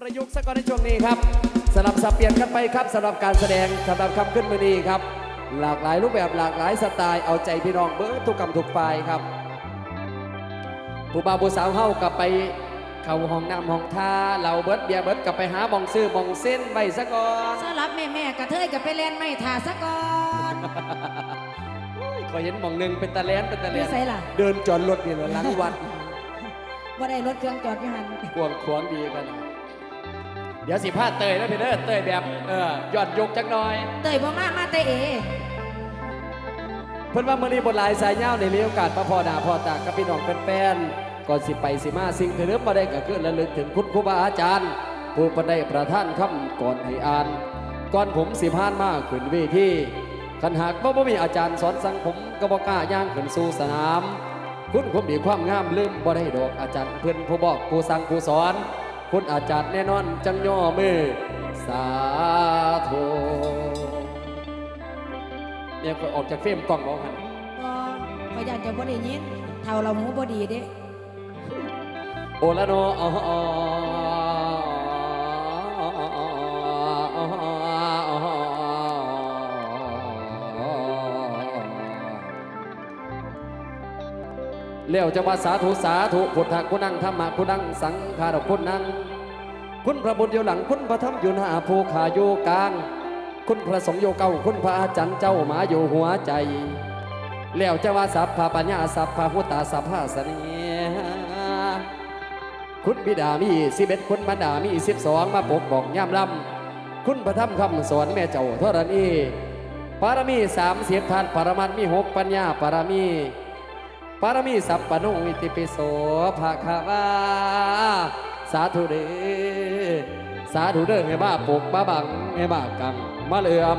ประยุกต์สักก่อนในช่วงนี้ครับสลับสับเปลี่ยนกันไปครับสำหรับการแสดงสำหรับคำขึ้นมือนี้ครับ หลากหลายรูปแบบหลากหลายสไตล์เอาใจพี่น้องเบิร์ทุกกรรมทุกฝ่ายครับผู้บ่าวผู้สาวเฮากลับไปเข้าห้องน้ำห้องท่าเราเบิร์ดเบียร์เบิร์ดกลับไปหาบองซื้อบองเส้นไว้ซะก่อนสำหรับแม่แม่ๆกระเทยกับไปเล่นไม่ถ่าซะก่อนก็เห็นหมองหนึ่งเป็นตะแลนเป็นตะแลนี่นใส่ล่ะเดินจอดรถนี่เหรอหลังวัดว่าได้รถเครื่องจอดอยู่หันกวงขวางดีกัน เดี๋ยวสิพาเตยนะพี่เด้อเตยแบบเออยอดยกจักหน่อย เตยบ่มามาเตยเอเพิ่นว่ามื้อนี้บทหลายสายยาวในมีโอกาสมาพอหน้าพอตากับพี่น้องแฟนๆก่อนสิไปสิมาสิ่งที่เริ่มมาได้ก็คือระลึกถึงคุณครูบาอาจารย์ ผู้ปได้ประท่านคำก่อนให้อ่าน ก่อนผมสิพานมาขึ้นเวทีคันหากว่าบ่มีอาจารย์สอนสั่งผมก็บ่กล้าย่างขึ้นสู่สนาม คุณความดีความงามลืมบ่ได้ดอกอาจารย์เพิ่นผู้บอกผู้สั่งผู้สอน คุณอาจารย์แน่นอนจังย่อมือ สาธุเนี่ยก็ออกจากเฟรมกล้องบอกหันก็ขอยอยากจะบ่ได้ยินเท่าเราหูบ่ดีเด้ โอละโนอ๋อ เลี้ยวจะว่าสาธุสาธุพุทธคุณังธรรมะคุณังสังขารคุณนัง คุณพระบุญอยู่หลังคุณพระธรรมอยู่หน้าภูขาอยู่กลาง คุณพระสงฆ์อยู่เก้าคุณพระอาจารย์เจ้าหมาอยู่หัวใจแล้วจะว่าสัพพะปัญญาสัพพะพุทธาสัพพะเสนียคุณบิดามีสิบเอ็ดคุณบรรดามีสิบสองมาปกบอกย่ำลำคุณพระธรรมคำสอนแม่เจ้าเท่านี้ปารมีสามเสียทานปรมัตถ์มีหกปัญญาปารมี ปารมีสัพปะโนอิติปิโสภาคาวาสาธุเดสาธุเด้อให้มาปกมาบังให้มากังมาเลื่อม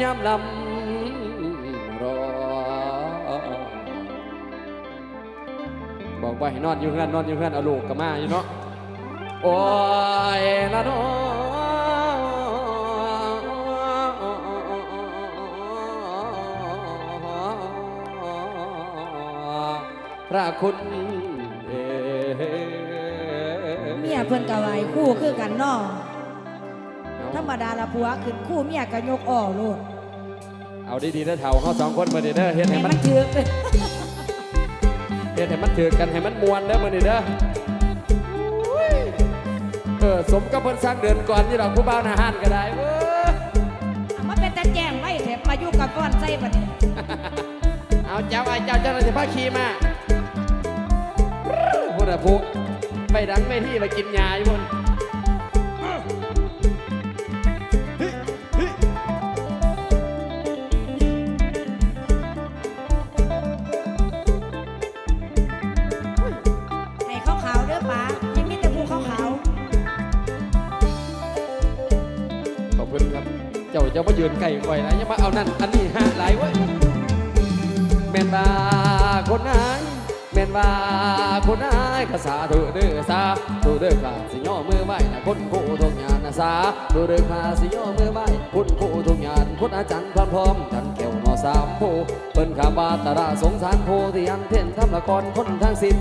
ย่ำลำรอบอกว่าให้นอนอยู่เฮือนนอนอยู่เฮือนเอาลูกกับมาอยู่เนาะโอ้ยละเนา พระคุณเอ่ยเมียเพิ่นกะไหวคู่คือกันเนาะธรรมดาละผัวขึ้นคู่เมียก็ยกอ้อโลดเอาดีๆเด้อเถ่าเขาสองคนมาดีเด้อเฮ็ดให้ให้มัมันนถือกเฮ็ดให้มันถือกันให้มันมวนเด้อมาดีเด้อเออสมกับเพิ่นสร้างเดือนก่อนที่เราผู้บ่าวนาหานก็ได้เว้ยมาเป็นตาแจ้งไว้เถอะมาอยู่กับก้อนใส่บัดนี้เอาเจ้าไอ้เจ้าเจ้าหน้าที่ภาคีมา พูดอะพุกไปดังไม่ที่ไปกินยาอยู่บนให้ขาวๆเด้อป๋ายังมีแต่ผู้ขาวขอบคุณครับ เจ้าเจ้ามายืนไก่ไว้นะอย่ามาเอานั่นอันนี้ฮะหลายเว้ยแม่นว่าคนนา ยแม่นว่าคนนายก็สาธุเด้อสาธุเด้อข้าสิย่อมือไหว้นะคนผู้ทุกงานนะสาธุเด้อข้าสิย่อมือไหว้คุณผู้ทุกงานคุณอาจารย์พร้อมพร้อมจันแก้วหนอสามผู้เปิ้นข้าบาตระสงสารผู้ที่ยังเพ่นทำละครคนทั้งสิ้น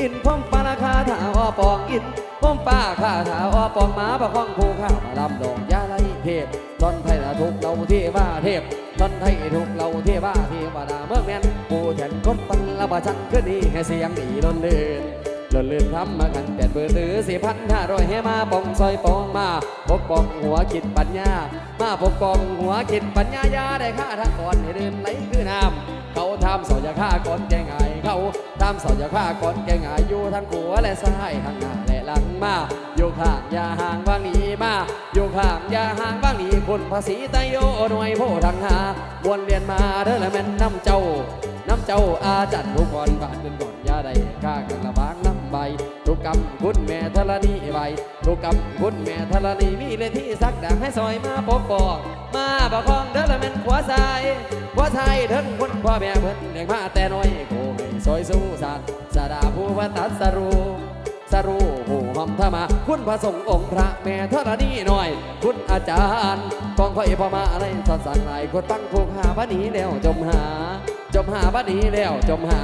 อินพ่อมปาราคาถาอ้อปองอินพ่อมป้าข้าถาอ้อปองหมาประคองผู้ข้ามาลำดอกยาไลเทพตอนไทยละทุกเราเทว่าเทพตอนไทยทุกเราเทว่าเทวดาเมื่อแม่น แทนคนปันละบาชันขึ้นดีให้เสียงดีล้นเลื่นล้นเลื่นทำมากันแปดเบอร์หรือสี่พันห้าร้อยให้มาปองซอยปองมาปกป้องหัวคิดปัญญา มาปกป้องหัวคิดปัญญายาได้ค่าทั้งก่อนให้เดินไหลคือน้ำเขาทำสอยาฆ่าก่อนแกงไงเขาทำสอยาฆ่าก่อนแกงไงอยู่ทั้งขัวและซ้ายทั้งหน้าและหลังมาอยู่ข้างอย่าห่างว่างนี้มาอยู่ข้างอย่าห่างว่างนี้คนภาษีไตโยหน่วยโพทางหาวนเรียนมาเด้อละแม่นน้ำเจ้า น้ำเจ้าอาจันทุกคนบาดเดินก่อนยาได้ข้ากันละบางน้ำใบทุกกรรมคุณแม่ธรณีใบทุกกรรมคุณแม่ธรณีมีเลยที่สักดังให้ซอยมาปกปอกมาประคองเด้อละแม่นขวาซ้ายขวาไทยเถิงคุณพ่อแม่เพิ่นเลี้ยงมาแต่น้อยโกให้ซอยสู้สานสดาผู้วัตัสรูสรูหูหอมธรรมาคุณพระสงฆ์องค์พระแม่ธรณีหน่อย คุณอาจารย์กองข่อยพอมาอะไรสอนสั่งหลายคนตั้งผูกหาบัดนี้แล้วจมหา จมหาบัดนี้แล้วจมหา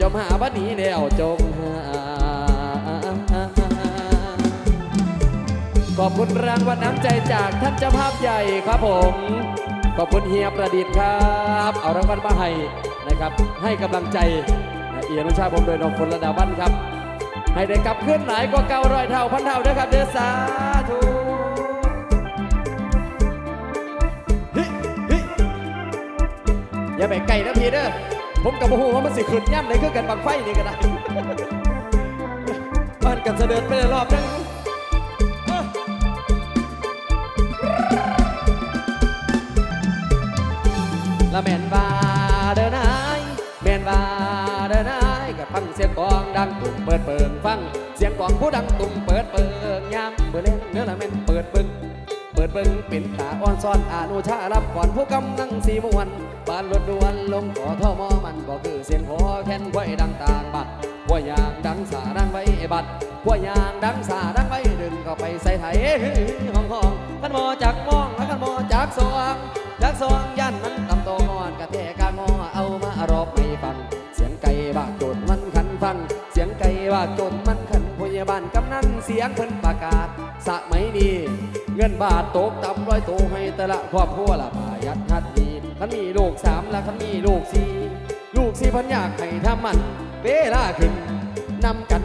จมหาบัดนี้แล้วจมหา ขอบคุณรางวัลน้ำใจจากท่านเจ้าภาพใหญ่ครับผม ขอบคุณเฮียประดิษฐ์ครับ เอารางวัลมาให้นะครับ ให้กำลังใจเอียนชาผมโดยนองพลระดาบันครับ ให้ได้กลับขึ้นหลายกว่าเก่าร้อยเท่าพันเท่าด้วยครับเดือสาธุ ไปไก่นะพี่เด้อผมกับโอ้โหว่ามันสิขึ้นย่ำในเครื่องกันบังไฟนี่ก็ได้บ้านกันเสด็จไปเลยรอบนึงละแม่นว่าเดินนายแม่นว่าเดินนายกับฟังเสียงกองดังตุ่มเปิดเปิงฟัง เสียงกองผู้ดังตุ่มเปิดเปิง เปิดเปิงเป็นตาอ่อนซ้อนอานุชารับก่อนผู้กำลังสีมวนปานรถด่วนลงก่อท่อมอมันก็คือเสียงหอแค้นไว้ดังต่างบัดหัวยางดังสาดังไว้บัดหัวยางดังสาดังไว้ดึงเข้าไปใส่ไถห้องห้องขันมอจากมองและขันมอจากสวงจักสองยันมันตำโตงอนกะเทกางอเอามารอบไม่ฟัง เสียงไก่บากโจนมันขันฟัง เสียงไก่บากโจนมันขันพยา บาลกำนันเสียงเพิ่นประกาศสะไหมนี้เงินบาทตกต่ำร้อยโตให้แต่ละครอบครัวละพายัดหัดดีขันมีลูกสามและขันมีลูกสี่ลูกสี่พันอยากให้ทำมันเวลาขึ้นนำกัน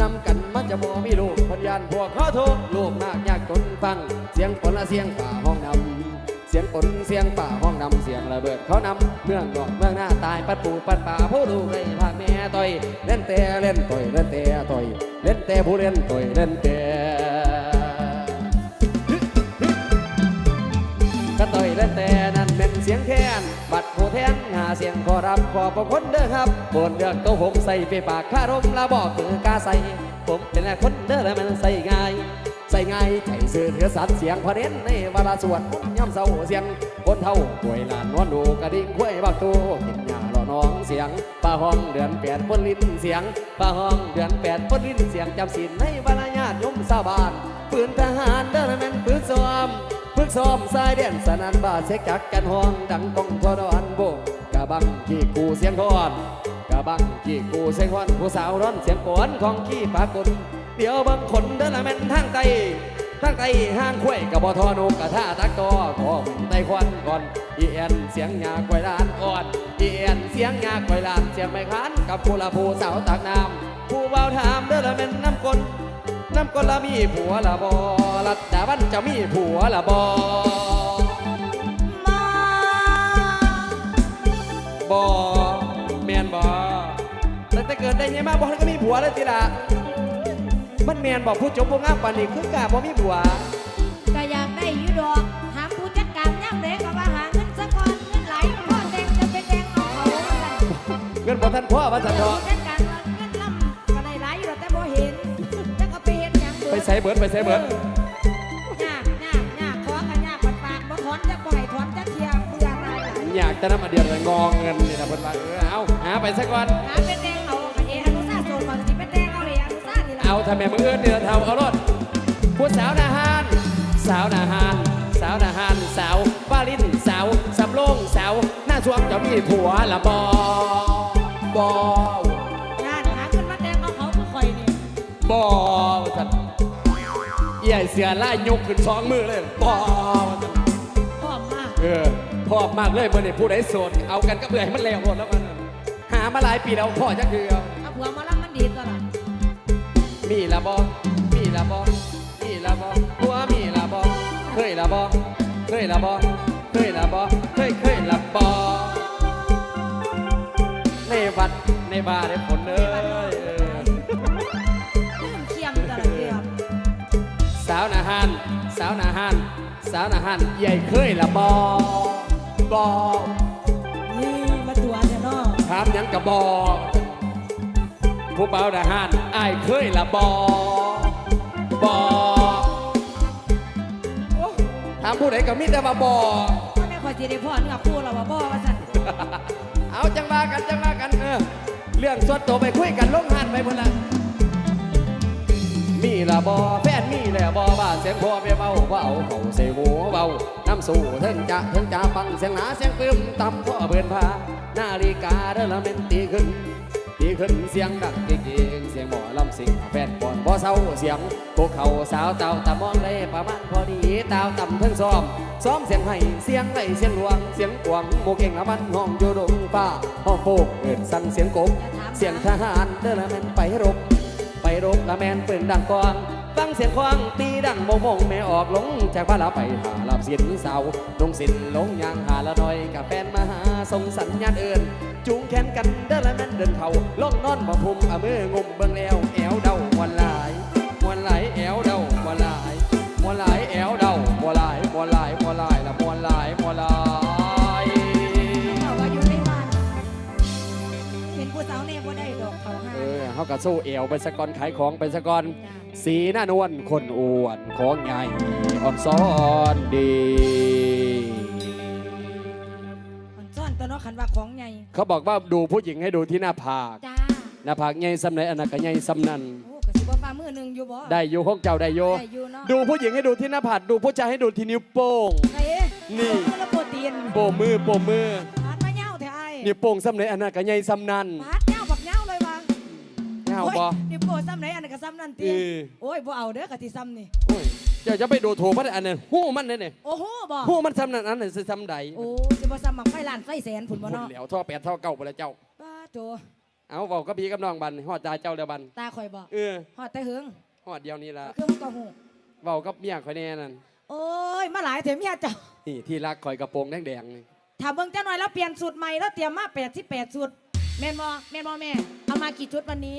นำกันมันจะบ่มีลูกพันยานพวกเขาโทษลูกมากยากจนฟัง เสียงคนละเสียงฝ่าห้องนำ เสียงฝนเสียงป่าห้องนำเสียงระเบิดเขานำเมืองนอกเมืองหน้าตายปัดปูปัดป่าผู้ดูเลยพาแม่ต่อยเล่นแต่เล่นต่อยเล่นแต่ต่อยเล่นแต่ผู้เล่นต่อยเล่นแต่ก็ต่อยเล่นแต่นั่นเป็นเสียงแค้นบัดผู้แทนหาเสียงขอรับขอบพระคุณเด้อครับบนเดือกตัวผมใส่ไปปากข้ารมละบอกคือกาใส่ผมเป็นแค่คนเด้อแล้วมันใส่ง่าย ใส่ง่ายใจสื่อเถือสัตว์เสียงพระเน้นในเวลาสวดผมย่ำเศร้าเสียงคนเท่าป่วยหลานนวลดูกระดิ่งคุ้ยบักตูกินยาหล่อน้องเสียงป้าห้องเดือนแปดคนลิ้นเสียงป้าห้องเดือนแปดคนลิ้นเสียงจำศีลในบรรญาติยมสาบานปืนทหารเดินแม่นปืนซ้อมฝึกซ้อมสายเด่นสนันบาดเสกจักกันห้องดังกองทอดอนโบกกะบังขี้กูเสียงทอนกะบังขี้กูเสียงฮอนผู้สาวร้อนเสียงกวนของขี้ปากล เดี๋ยวบางคนเดินละแม่นทางไตทางไตห้างคุ้ยกับบอทอนุกกะท่าตักตอขอเป็นไตควันก่อนอีเอ็นเสียงยาควายลานก่อนอีเอ็นเสียงยาควายลานเสียงไม่ค้านกับผู้ละผู้สาวตักน้ำผู้เบาถามเดินละแม่นน้ำกลน้ำกลละมีผัวละบอรัดดาวันจะมีผัวละบอมาบอแมนบอแต่แต่เกิดได้ไงมาบอกให้ก็มีผัวเลยทีละ มันแมนบอกผู้จบผู้งามปานนี้คือกาบ่มีผัวก็อยากได้อยู่ดอกถามผู้จัดการย่ำเด็กก็ว่าหาเงินซะก่อนเงินไหลพ่อแดงจะไปแดงเอาเขาว่าซั่นเงินบ่ทันพ่อว่าสันเดี๋ยวเนาะผู้จัดการว่าเงินล่ำก็ได้หลายอยู่ดอกแต่บ่เห็นจักเอาไปเฮ็ดหยังเบิดไปใส่เบิดไปใส่เบิดยากยากยากขอกันยากปัดปากบ่ถอนจักบ่ให้ถอนจักเที่ยเบื่อหลายหลายอยากจะนำมาเดียวเลยงองเงินนี่นะเพิ่นว่าเออเอาหาไปซะก่อน ห เอาทำแม่มืออื่นเดือเท่าเอารถผู้สาวนาฮานสาวนาฮานสาวนาฮานสาวป้าลินสาวสำโรงสาวหน้าช่วงจะมีผัวละบอบองานหาเงินมาแดงเอาเขาคือข่อยนี่บอว่าสันเอี่ยเสือไล่ยกขึ้นสองมือเลยบอว่าซั่นพร้อมมากเออพอบมากเลยเมื่อนี่ผู้ใดโสดเอากันก็เบื่อให้มันแล้วหมดแล้วมันหามาหลายปีแล้วพ่อจะคือเอาผัวมาลังมันดีตัวละ มีละบอมีละบอมีละบอผัวมีละบอเคยละบอเคยละบอเคยละบอเคยเคยละบอในวัดในบาร์ได้ผลเลยเออลืมเคียมตัวละเดียวสาวนาฮันสาวนาฮันสาวนาฮันใหญ่เคยละบอบอนี่มาตัวเนี่ยเนาะถามหยังกับบอ ผู้เบานาฮันอายเคยละบอบอโอ้ถามผู้ใดก็มีแต่มาบอก็ได้ข่อยสิได้พ่อเนื้อคู่เราว่าบ่ว่าซั่นเอาจังว่ากันจังว่ากันเออเรื่องส่วนตัวไปคุยกันลงหันไปหมดละมีละบอแฟนมีแล้วบอบ้านเสียงพ่อแม่เบาเบาเขาเสหัวเบาน้ำสู่เทิงจะเทิงจะฟังเสียงหนาเสียงปึ้มต่ำพ่อเบือนพานาฬิกาเดอละเมนตีขึ้น ตีขึ้นเสียงดังเก่งเสียงหมอลำสิงแฟนบอลบ่เศร้าเสียงพวกเขาสาวเต่าตะมองเลยประมาณพอดีตาวต่ำเพิ่งซ้อมซ้อมเสียงให้เสียงไหลเสียงหลวงเสียงกวางโมเก่งละมันห้องอยู่ดงฟ้าห้องโปกเอิดสั่งเสียงกบเสียงทหารเดินละแมนไปรบไปรบละแมนปืนดังกอง ฟังเสียงควางตีดังโมงโมงแม่ออกลงจากบ้านละไปหาลับสินสาวลงสินลงยางหาละหน่อยกับแฟนมาหาส่งสัญญาณเอินจูงแขนกันเดินละแมนเดินเขาล่องนอนบ่พุมเอามืองุมเบิ่งแล้วแอวเดามวนหลายมวนหลายแอวเดามวนหลายมวนหลายแอวเดามวนหลายมวนหลายมวนหลายละมวนหลายมวนหลาย ผู้สาวแน่บ่ได้ดอกเขาห้าเออเขาก็สู้เอวไปสะก่อนขายของไปสะก่อนจ้าสีหน้านวลคนอ้วนของใหญ่อ่อนซ้อนดีมันซ่อนตัวเนาะคันว่าของใหญ่เขาบอกว่าดูผู้หญิงให้ดูที่หน้าผากจ้าหน้าผากใหญ่สำไหนอันนั้นก็ใหญ่สำนันโอ้ก็สิบ่ฟ้ามือหนึงอยู่บ่ได้อยู่ของเจ้าได้โยได้อยู่เนาะดูผู้หญิงให้ดูที่หน้าผากดูผู้ชายให้ดูที่นิ้วโป้งไอ้นี่มือละโปรตีนโป้มือโป้มือ นิ้วโป้งสำไหนอันนั้นก็ใหญ่สำนันปาดเหย้าบักเหย้าเลยว่าเงาบ่โอ้ยนี่โปรซ้ำไหนอันนั้นก็ซ้ำนั่นติเออ โอ้ยบ่เอาเด้อกะสิซ้ำนี่ โอ้ยเจ้าจะไปดูถูกมันอันนั้นหู้มันเนี่ยเนี่ยโอ้โหบ่หู้มันสำนันอันนั้นสิสำใดโอ้สิบ่ซ้ำมักไฟล้านไฟแสนพุ่นบ่พุ่นเนาะเหลียวท่อแปดท่อเก้าไปแล้วเจ้า ป้าโตเอาเบากับพี่กับน้องบันหอดตาเจ้าเดียวบัน ตาข่อยบ่เออฮอดแต่หึงหอดเดียวนี้ละคือมันก็หูเบากับเมียข่อยแน่นั่น โอ้ย มาหลายเถอะเมียเจ้านี่ที่รักข่อยกระโปรงแดงๆนี่ ถ้าเบิ่งจ้าหน่อยแล้วเปลี่ยนสูตรใหม่แล้วเตรียมมาแปดสูตรแม่นบอแม่นบอแม่ เอามากี่ชุดวันนี้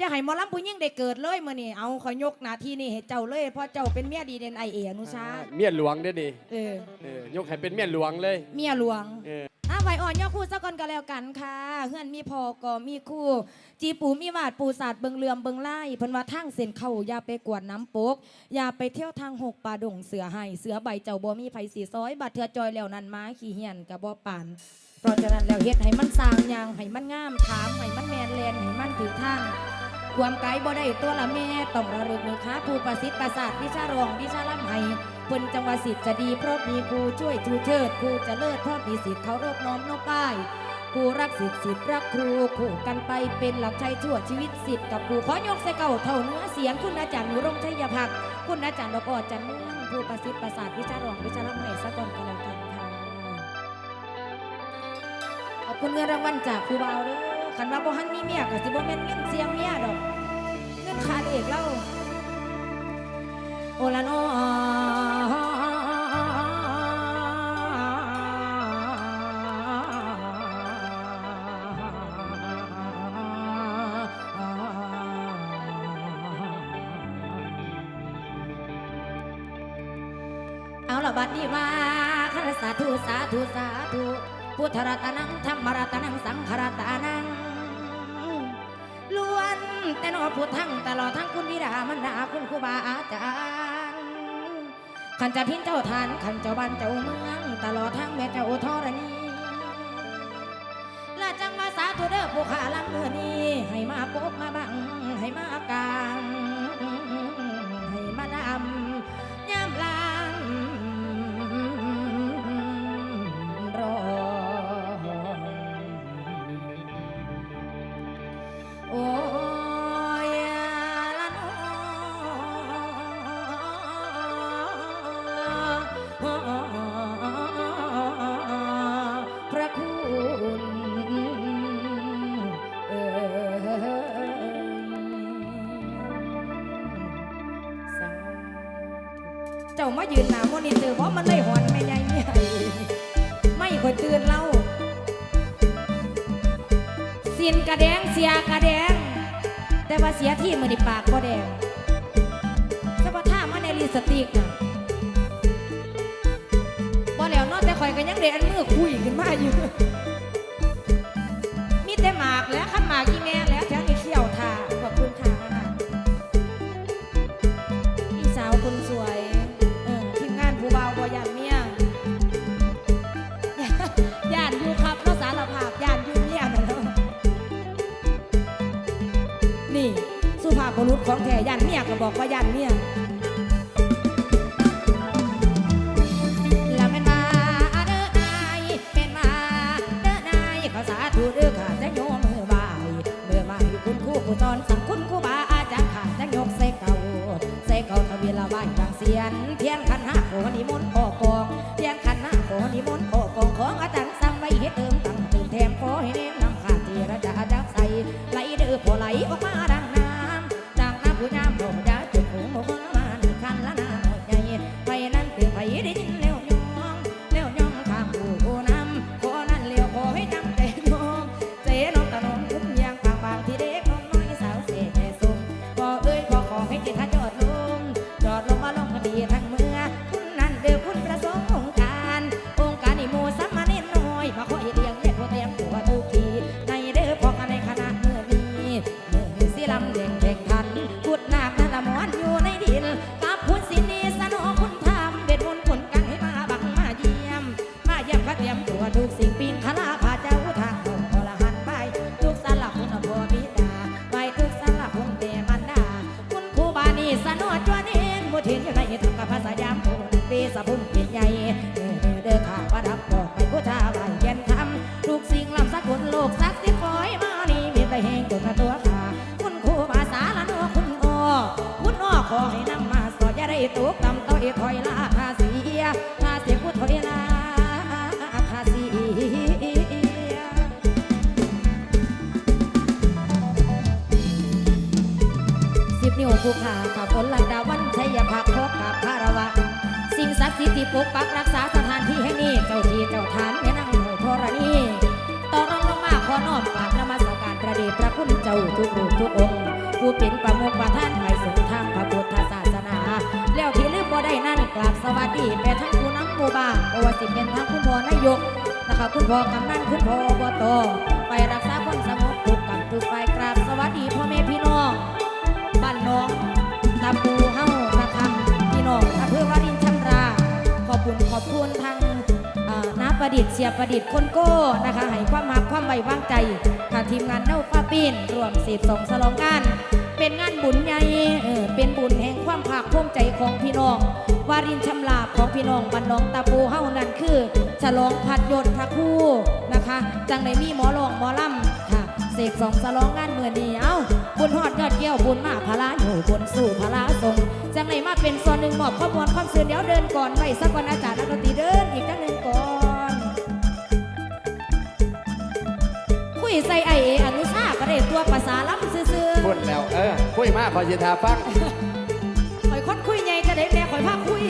จะให้หมอลำผู้ยิ่งได้เกิดเลยมื้อนี้เอาขอยยกหน้าที่นี่ให้เจ้าเลยเพราะเจ้าเป็นเมียดีเด่นไอเออนุชาเมียหลวงเด้อดิเออเออยกให้เป็นเมียหลวงเลย เมียหลวงเอออะไว้อ่อนย่อคู่ซะก่อนก็แล้วกันค่ะเฮือนมีพอก็มีคู่ จีปูมีวาดปูศาสตร์เบิงเลือมเบิงไล่เพิ่นว่าทางเส้นเข้าอย่าไปกวนน้ำปกอย่าไปเที่ยวทางหกป่าดงเสือให้เสือใบเจ้าบ่มีไผสีซอยบัดเทือจอยแล้วนั่นมาขี้เหียนกับบ่ปานเพราะฉะนั้นแล้วเฮ็ดให้มันสร้างอย่างให้มันงามถามให้มันแมนแลนให้มันถือทาง ความไกลบ่ได้ตัวละแม่ต้องระลึกนึกหาผู้ประสิทธิ์ประสาทวิชารองวิชาล่ำให้พนจังว่าสิทธิ์จะดีเพราะมีผู้ช่วยชูเชิดผู้จะเลิศเพราะมีสิทธิ์เคารพน้อมนบป้ายผู้รักสิทธิ์สิทธิ์รักครูคู่กันไปเป็นหลักชัยชั่วชีวิตสิทธิ์กับผู้ขอยกใส่เก่าเท่าเนื้อเสียงคุณอาจารย์หนุรงชัยพักคุณอาจารย์ดอกอจันเมืองผู้ประสิทธิ์ประสาทวิชารองวิชาล่ำให้สะก่อนกันแล้วกันค่ะขอบคุณเงินรางวัลจากครูบาวด้อ คันว่าบ่หันมีเมียก็สิบ่แม่นเงินเสียงเมียดอก เงินขาดเอกเล่าโอละนอเอาละบัดนี้มาคารสาธุสาธุสาธุพุทธรัตนังธรรมรัตนังสังขรัตนัง แต่นอพูดทั้งตลอดทั้งคุณวิดามันดาคุณครูบาอาจารย์ขันจะพินเจ้าทานขันเจ้าบ้านเจ้าเมืองตลอดทั้งแม่เจ้าธรณีและจังมาสาธุเด้อผู้ขาลำเมื่อนี้ให้มาปกมาบังให้มากลาง จ้ามายืนหน้ามอนิเตอร์เพราะมันเลยหอนไม่ใหญ่เนี่ยไม่คอยเตือนเราสินกระแดงเสียกระแดง แต่ว่าเสียที่มือในปากก็แดงสปท่ามาในลิสติกนะบ่แล้วนอกแต่ข่อยก็ยังเดอันมือคุยขึ้นมาอยู่มีแต่หมากแล้วขั้นหมากอีแม่แล้วแถวนี้เขี้ยวทาขอบคุณค่ะพี่สาวคนสวย ของแท้ยันเมียก็บอกว่ายันเมีย ก็เรียมตัวทุกสิ่ง สิบนิ้วภูขาขับผลลังดาวันชัยภาคพบกับคารวะ สิ่งศักดิ์สิทธิ์ที่ปกปักรักษาสถานที่แห่งนี้ เจ้าที่เจ้าทานแม่นางหอยธรณีต่อรองลงมาขอน้อมกราบนมัสการประเดชพระคุณเจ้าทุกรูปทุกองค์ ผู้เป็นประมุขประธานฝ่ายสงฆ์ทางพระพุทธศาสนา แล้วที่ลืมบ่ได้นั่นกราบสวัสดีแม่ทั้งผู้นำหมู่บ้านโอวสิเป็นทั้งคุณพ่อนายกนะคะคุณพ่อกำนันคุณพ่อบตไปรักษาความสงบทุกกับทุกฝ่า ปูเฮานะครับพี่น้องอำเภอวารินชำรา ขอบคุณขอบคุณทางน้าประดิษฐ์เสียประดิษฐ์คนโก้นะคะให้ความมาความไว้วางใจค่ะทีมงานเน่าฟ้าปีนรวมสีสองสลองกัน เป็นงานบุญใหญ่เออเป็นบุญแห่งความภาคภูมิใจของพี่น้องวารินชำลาบของพี่น้องบ้านน้องตาปูเฮานั่นคือ ฉลองพัดยนต์พระคู่นะคะ จังในมีหมอลองหมอลำค่ะ เสกสองสลองงานเมื่อนี้เอ้าบุญหอดยอดเกี่ยวบุญมาพลาอยู่บุญสู่พลาทรงจังไหนมาเป็นส่วนหนึ่งมอบข้อมูลความสื่อเดี๋ยวเดินก่อนไว้สักวันอาจารย์นักดนตรีเดินอีกจังหนึ่งก่อนคุยใส่ไอเออนุชาก็ได้ตัวภาษาล้ำซื่อพูดแล้วเออคุยมากพอสิทาฟังๆข่อยคนคุยใหญ่จะได้แม่ข่อยพาคุย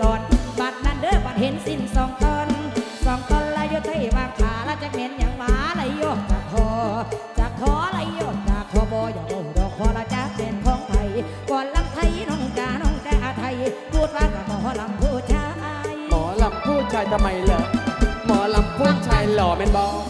สอนบัดนั้นเด้อบัดเห็นสิ้นสองตอนสองตอนละยศไทยวางขาละจักเหม็นอย่างหมาละโยกจากคอจากคอละโยกจากคอบอย่าโดดอกคอละจักเป็นของไทยก่อนลำไทยน้องจาน้องจาไทยพูดว่ากับหมอลำผู้ชายหมอลำพูดชายทำไมเหรอหมอลำพูดชายหล่อแม่นบอหมอ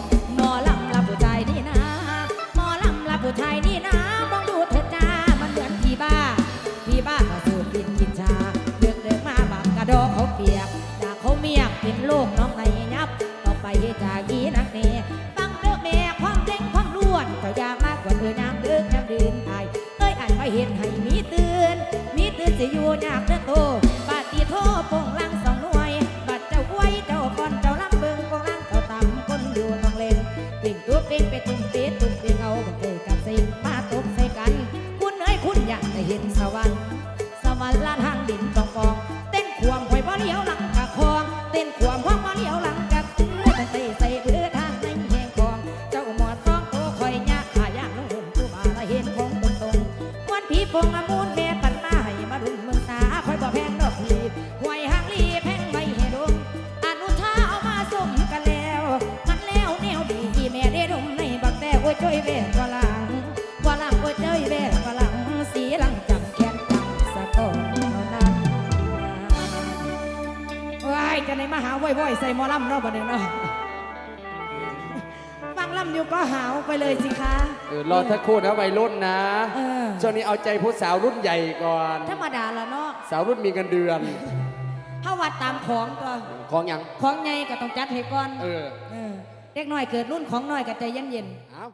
ลำเนาะบัดนี้เนาะฟังลำอยู่ก็หาวไปเลยสิคะ เออรอทักครู่นะวัยรุ่นนะเออ ช่วงนี้เอาใจผู้สาวรุ่นใหญ่ก่อน ธรรมดาละเนาะสาวรุ่นมีเงินเดือนเฮาวัดตามของตัวของหยัง ของใหญ่ก็ต้องจัดให้ก่อนเออเออเด็กน้อยเกิดรุ่นของน้อยก็ใจเย็นๆ เอา